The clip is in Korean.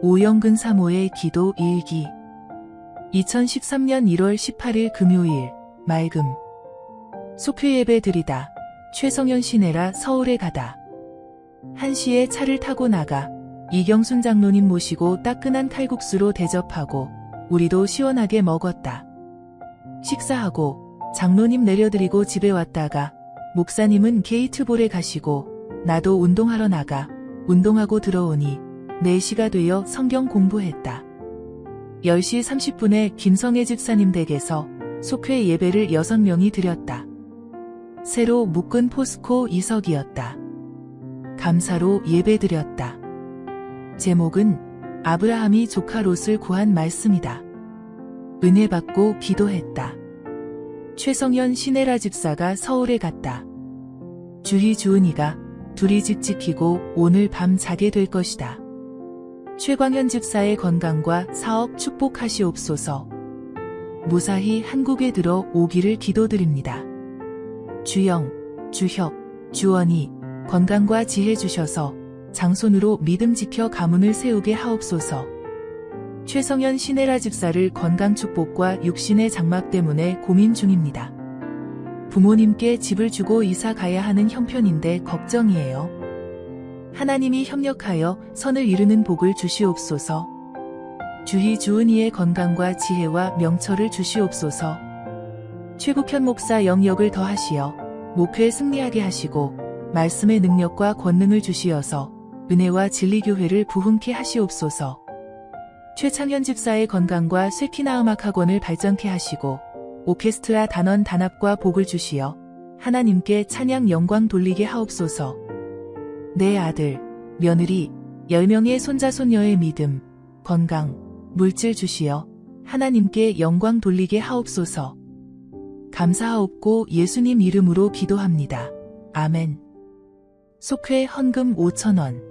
오영근 사모의 기도 일기. 2013년 1월 18일 금요일 맑음. 속회 예배 드리다. 최성현 시내라 서울에 가다. 1시에 차를 타고 나가 이경순 장로님 모시고 따끈한 칼국수로 대접하고 우리도 시원하게 먹었다. 식사하고 장로님 내려드리고 집에 왔다가 목사님은 게이트볼에 가시고 나도 운동하러 나가 운동하고 들어오니 4시가 되어 성경 공부했다. 10시 30분에 김성애 집사님 댁에서 속회 예배를 6명이 드렸다. 새로 묶은 포스코 이석이었다. 감사로 예배 드렸다. 제목은 아브라함이 조카 롯을 구한 말씀이다. 은혜 받고 기도했다. 최성현 시네라 집사가 서울에 갔다. 주희 주은이가 둘이 집 지키고 오늘 밤 자게 될 것이다. 최광현 집사의 건강과 사업 축복하시옵소서. 무사히 한국에 들어 오기를 기도드립니다. 주영, 주혁, 주원이 건강과 지혜 주셔서 장손으로 믿음 지켜 가문을 세우게 하옵소서. 최성현 시네라 집사를 건강 축복과 육신의 장막 때문에 고민 중입니다. 부모님께 집을 주고 이사 가야 하는 형편인데 걱정이에요. 하나님이 협력하여 선을 이루는 복을 주시옵소서. 주희 주은이의 건강과 지혜와 명철을 주시옵소서. 최국현 목사 영역을 더하시어 목회 승리하게 하시고 말씀의 능력과 권능을 주시어서 은혜와 진리교회를 부흥케 하시옵소서. 최창현 집사의 건강과 쇠키나 음악학원을 발전케 하시고 오케스트라 단원 단합과 복을 주시어 하나님께 찬양 영광 돌리게 하옵소서. 내 아들, 며느리, 10명의 손자 손녀의 믿음, 건강, 물질 주시어 하나님께 영광 돌리게 하옵소서. 감사하옵고 예수님 이름으로 기도합니다. 아멘. 속회 헌금 5천원